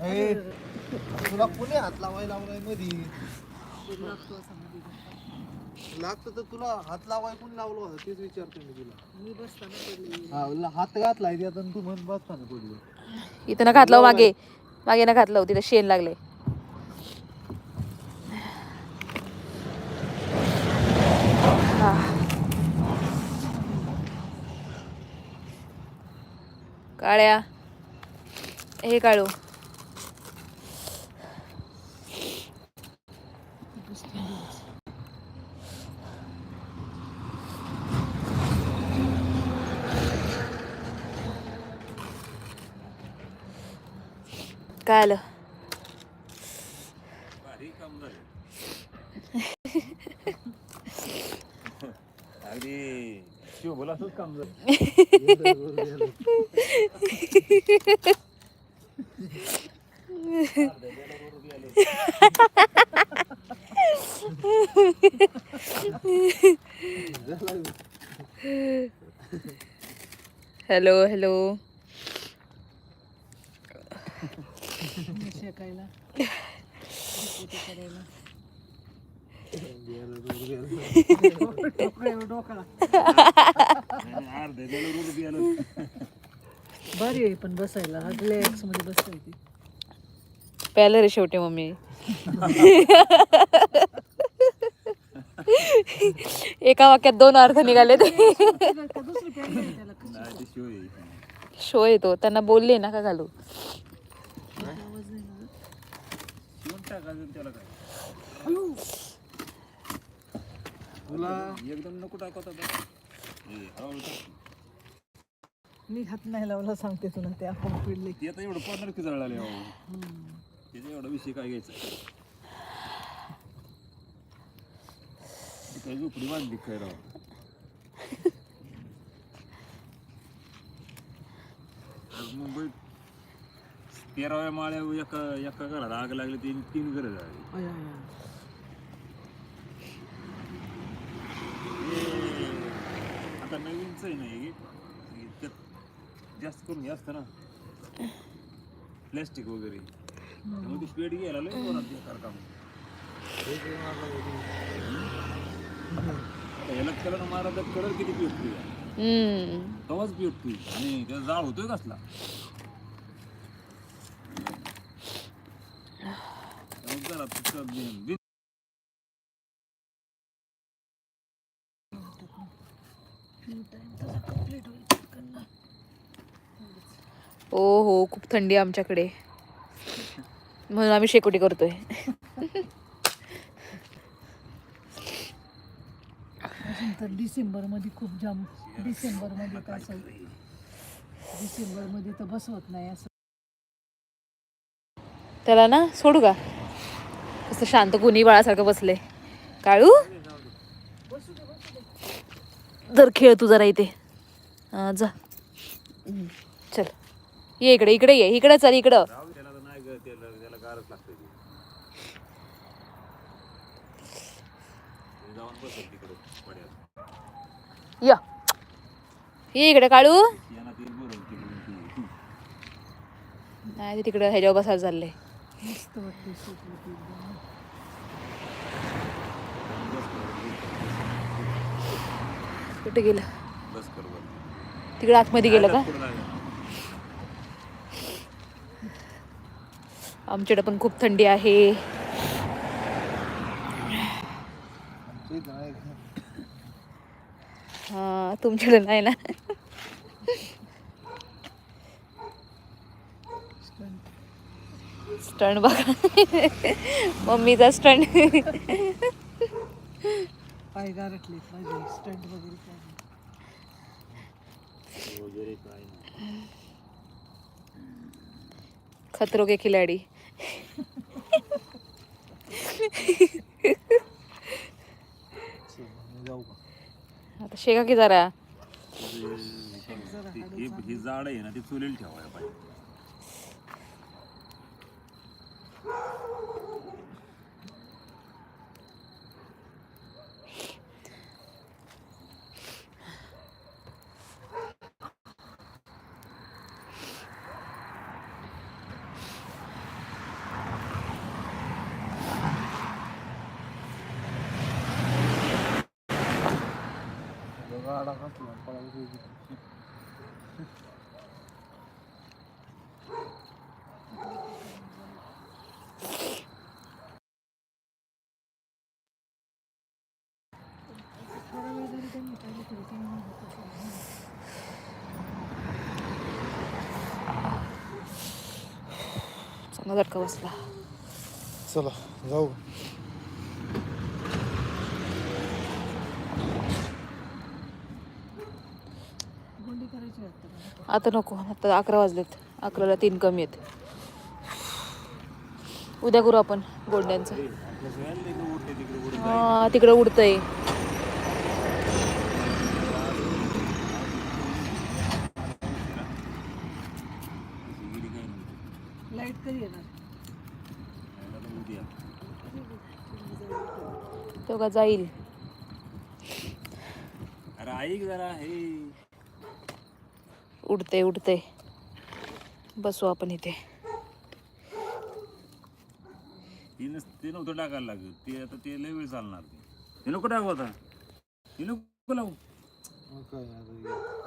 ए, तुला कुणी हात लावायला लावलाय मधी लागतं तर तुला हात लावाय कोणी लावलं होतं? तेच विचारतो मी तुला. मी बसताना पडले. हा ला- हात घातलाय त्यात आणि तू म्हणत बसताना पडली. इथं ना घातलं मागे. मागे ना घातलं तिथं शेण लागले काळ्या. हे काळू काय आलं अगदी शिव बोला असंच काम झालं हॅलो हॅलो शेकायला पोते करायला डोकळा डोकळा अर्धे गेलं रोड बी आलं भारी आहे पण बसायला. रिलॅक्समध्ये बसता येते प्यायलं रे शेवटी मम्मी. एका वाक्यात दोन अर्थ निघाले ते. शो येतो त्यांना बोलले ना का घालू आवाज नाही ना शिवून टाका अजून त्याला काय तुला एकदम नको टाकत हे. मी हात नाही लावला सांगते तुला ते आपण पिडले ते आता एवढं पडणार की जळाले त्याचा एवढा विषय काय घ्यायचा? काय झोपडी बांधली काय राव? आज मुंबईत तेराव्या माळ्या एका एका घराला आग लागली ती तीन घरं झाली हे आता नवीनच आहे ना हे. हे त्यात जास्त करून हे असतं ना. प्लॅस्टिक वगैरे. त्यामुळे ती स्पीड घ्यायला लय बेकार काम आता ह्याला कलर मारा तर कलर किती हम्म. तवाच पिटतोय आणि त्याचा जाळ होतोय कसला. त्यामुळे जरा तितकं ओ हो खूप थंडी आहे आमच्याकडे. म्हणून आम्ही शेकोटी करतोय. तर डिसेंबरमध्ये खूप जाम डिसेंबरमध्ये डिसेंबरमध्ये तर बसवत नाही असं. त्याला ना सोडू का? असं शांत कुणी बाळासारखं बसले काळू? जर खेळ तू जरा इथे. हा, जा. ये इकडे इकडे ये इकडे चल इकडं. या. ये इकडे ती- नाही तिकडं ह्याच्यावर बसायला चाललंय कुठे गेलं. तिकडे आतमध्ये गेलं का पुढं नाही. आमच्याकडे पण खूप थंडी आहे. हां नाही हा तुमच्याकडे नाही ना? स्टंट बघा. मम्मीचा स्टंट. खतरोगे खतरो के खिलाडी. जाऊ का आता शेगा की जरा. हे हे झाड आहे ना ते चुलील ठेवायला पाहिजे. गाडा कसला पळायला थोडा वेळ जरी त्यांनी पाहिजे तरी काही नाही होत असं. चांगला झटका बसला चला जाऊ गोंडी करायची वाटतं मला. आता नको आता अकरा वाजलेत. अकराला तीन कमी आहेत. उद्या करू आपण गोंड्यांचं. हा तिकडं उडतंय. लाइट कधी येणार? आता उद्या तेव्हा जाईल. अरे ऐक जरा हे उडते उडते. बसू आपण इथे. ती नव्हतं टाकायला ते आता ते लय वेळ चालणार. ते. नको टाकू आता. ते नको लावू.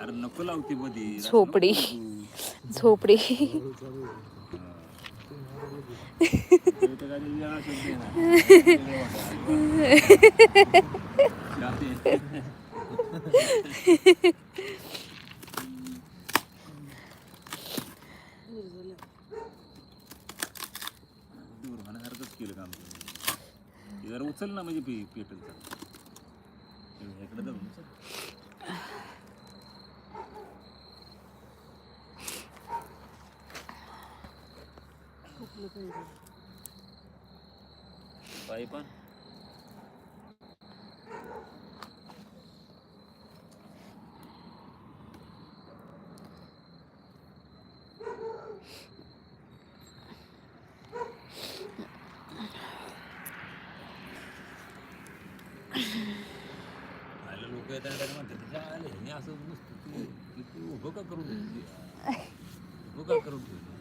अरे नको मध्ये झोपडी. झोपडी केलं काम ते जरा उचल ना म्हणजे पे पेटल इकडे जाऊन उचल. पायी पण आले लोक येतात आणि म्हणतात "तिच्या आले हे असं नुसतं तू तू उभं का करून ठेवली? उभं का करून ठेवली?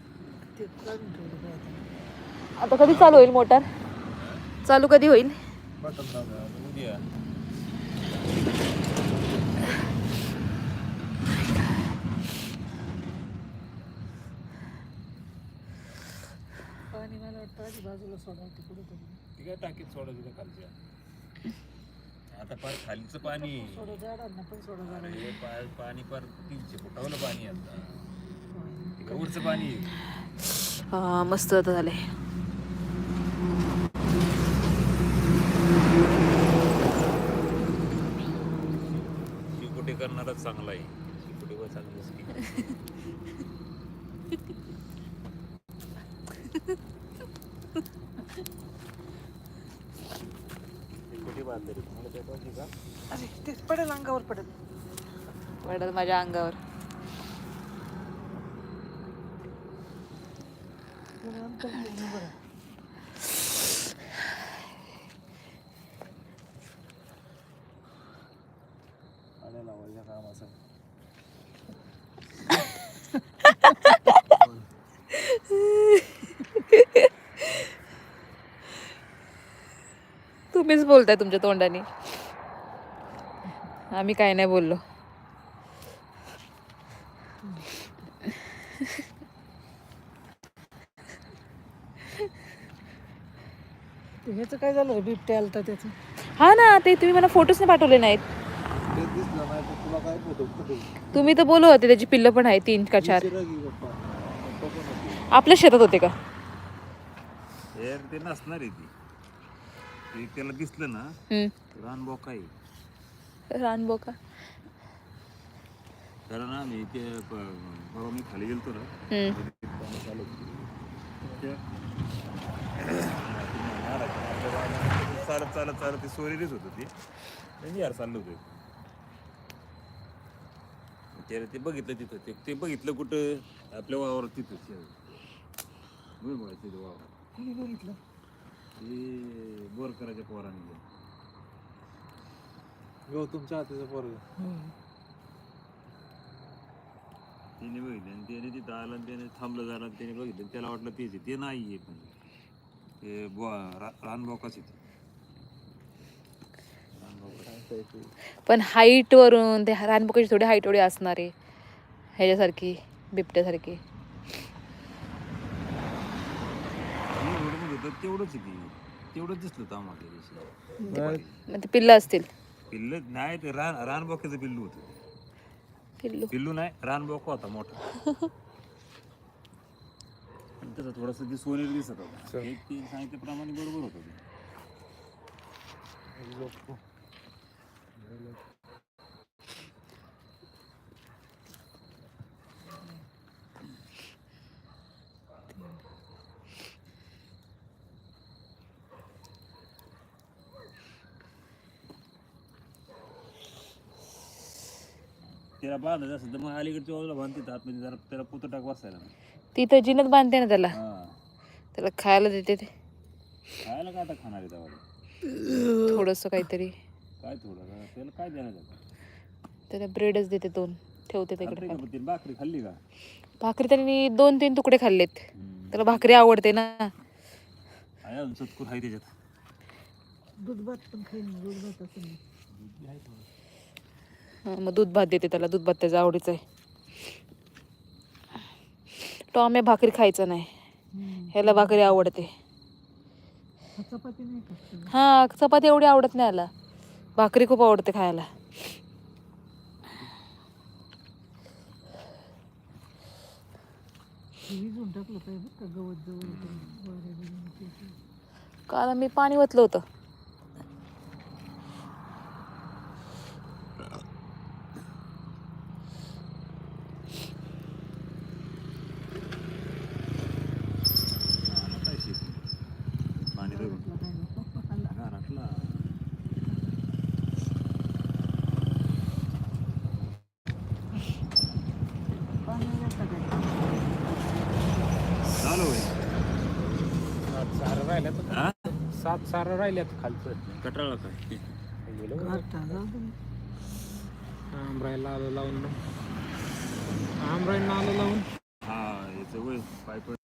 ते काढून ठेवलं पाहिजे आता. कधी चालू होईल मोटार? चालू कधी होईल? बटन दाबा उद्या. पाणी मला वाटतं आधी बाजूला सोडावं तिकडे तरी. ती काय टाकीत सोडायची त्या खालच्या आता पार खालीचं पाणी. पण अरे पार तीनशे फुटावलं पाणी आहे आता वरचं पाणी. आहे. हा मस्त आता झाले शिवकुटे करणारच चांगला आहे. शिवकुटे वर चांगलंच की शिवकुटे बांधले तुम्हाला काय पाहिजे का अरे ते पडेल अंगावर पडेल पडत माझ्या अंगावर जरा अंतर ठेवून उभं तुम्हीच बोलताय तुमच्या तोंडाने. आम्ही काय नाही बोललो. ह्याचं काय झालं? बिबट्या आलता त्याचं. हा ना ते तुम्ही मला फोटोच नाही पाठवले नाहीत. तुम्ही तर बोलत होते त्याची पिल्लं पण आहे तीन का चार. आपल्या शेतात होते का? हे ते नसणार आहे ती. ते त्याला दिसलं ना हम्म. रान बोका आहे रानबो का? कारण आम्ही ते प- परवा मी खाली गेलतो ना हम्म. ते पाणी चालू होतं. त्या- आपल्या बागामध्ये चालत चालत चालत ते सोयरीच होतं. ते त्यांनी यार चाललं होतं. त्याला ते बघितलं तिथं ते ते बघितलं कुठं? आपल्या वावर तिथं. बघितलं? बोर करायच्या पोरांनी हो तुमच्या हातीचं पोरग त्याने बघितलं आणि त्याने तिथं आलं आणि त्याने थांबलं झालं आणि त्याने बघितलं. त्याला वाटलं तेच आहे. ते नाही आहे पण. ते बो रानबोकाच येते पण हाईट वरून ते रानबोकाची थोडी हाईट एवढी असणार आहे. ह्याच्यासारखी बिबट्यासारखी. होतं तेवढंच आहे ती तेवढंच दिसलं होतं आम्हाला त्या दिवशी. मग ते पिल्लं असतील? पिल्ल नाही ते रान रानबोक्याचं पिल्लू होतं पिल्लू. पिल्लू नाही रानबोका होता मोठा. आणि त्याचा थोडासा ते सोनेरी दिसत होता. एक ते सांगितल्याप्रमाणे बरोबर होतं ते. त्याला बांधायचं असेल तर मग अलीकडच्या बाजूला बांधते आतमध्ये जरा त्याला पुतं टाक बसायला तिथं जिनत बांधते ना त्याला? हा. त्याला खायला देते ते. खायला काय आता खाणार आहे त्याला थोडंसं काहीतरी. काय थोडं? त्याला काय देणार आहे? त्याला? ब्रेडच देते दोन. ठेवते तिकडे खाल्ली का पण. तिने भाकरी खाल्ली का? भाकरी त्यांनी दोन तीन तुकडे खाल्लेत. त्याला भाकरी आवडते ना. आहे अजून सत्कूर आहे त्याच्यात. दूध भात पण खाईन दूध भात असं नाही मग दूध भात देते त्याला. दूध भात त्याचा आवडीचं आहे. टॉमे भाकरी खायचं नाही. ह्याला भाकरी आवडते. हा चपाती एवढी आवडत नाही याला. भाकरी खूप आवडते खायला. काल मी पाणी ओतलं होतं आला काय शेती पाणी धरून आपला काय नाही. घरातला पाणी जातं काय चालू आहे सात सारं राहिल्यात हा? सात सारं राहिल्यात खालचं. कटाळा काय? गेलो. आमरायला आलं लावून. आमरायला आलं लावून. हा याचं वय पाय पड